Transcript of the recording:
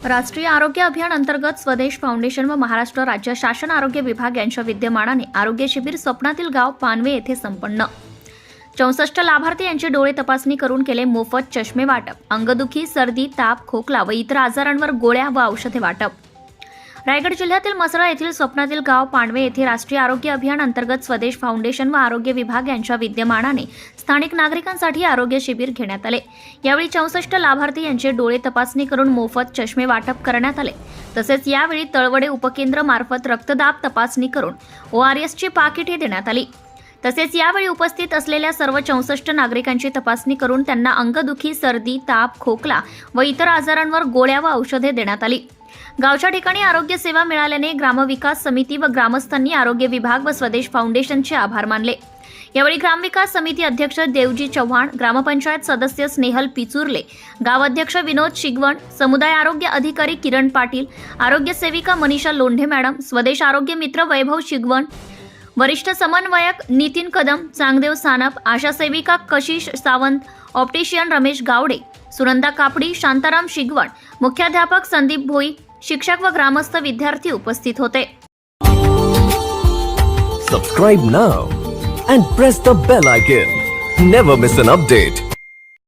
राष्ट्रीय आरोग्य अभियान अंतर्गत स्वदेश फाउंडेशन व महाराष्ट्र राज्य शासन आरोग्य विभाग यांच्या विद्यमानाने आरोग्य शिबिर स्वप्नातील गाव पानवे येथे संपन्न. चौसष्ट लाभार्थी यांची डोळे तपासणी करून केले मोफत चष्मे वाटप अंगदुखी सर्दी ताप खोकला व इतर आजारांवर गोळ्या व औषधे वाटप. रायगड जिल्ह्यातील मसळा येथील स्वप्नातील गाव पांडवे येथे राष्ट्रीय आरोग्य अभियान अंतर्गत स्वदेश फाउंडेशन व आरोग्य विभाग यांच्या विद्यमानाने स्थानिक नागरिकांसाठी आरोग्य शिबिर घेण्यात आले. यावेळी चौसष्ट लाभार्थी यांचे डोळे तपासणी करून मोफत चष्मे वाटप करण्यात आले. तसेच यावेळी तळवडे उपकेंद्र मार्फत रक्तदाब तपासणी करून ओ आर एसची पाकिटे देण्यात आली. तसेच यावेळी उपस्थित असलेल्या सर्व चौसष्ट नागरिकांची तपासणी करून त्यांना अंगदुखी सर्दी ताप खोकला व इतर आजारांवर गोळ्या व औषधे देण्यात आली. गावच्या ठिकाणी आरोग्य सेवा मिळाल्याने ग्रामविकास समिती व ग्रामस्थांनी आरोग्य विभाग व स्वदेश फाउंडेशनचे आभार मानले. यावेळी ग्रामविकास समिती अध्यक्ष देवजी चव्हाण ग्रामपंचायत सदस्य स्नेहल पिचुर्ले गावाध्यक्ष विनोद शिगवण समुदाय आरोग्य अधिकारी किरण पाटील आरोग्य सेविका मनीषा लोंढे मॅडम स्वदेश आरोग्य मित्र वैभव शिगवण वरिष्ठ समन्वयक नितीन कदम चांगदेव सानप आशा सेविका कशिश सावंत ऑप्टिशियन रमेश गावडे सुनंदा कापडी शांताराम शिगवण मुख्याध्यापक संदीप भोई शिक्षक व ग्रामस्थ विद्यार्थी उपस्थित होते. Subscribe now and press the bell icon never miss an update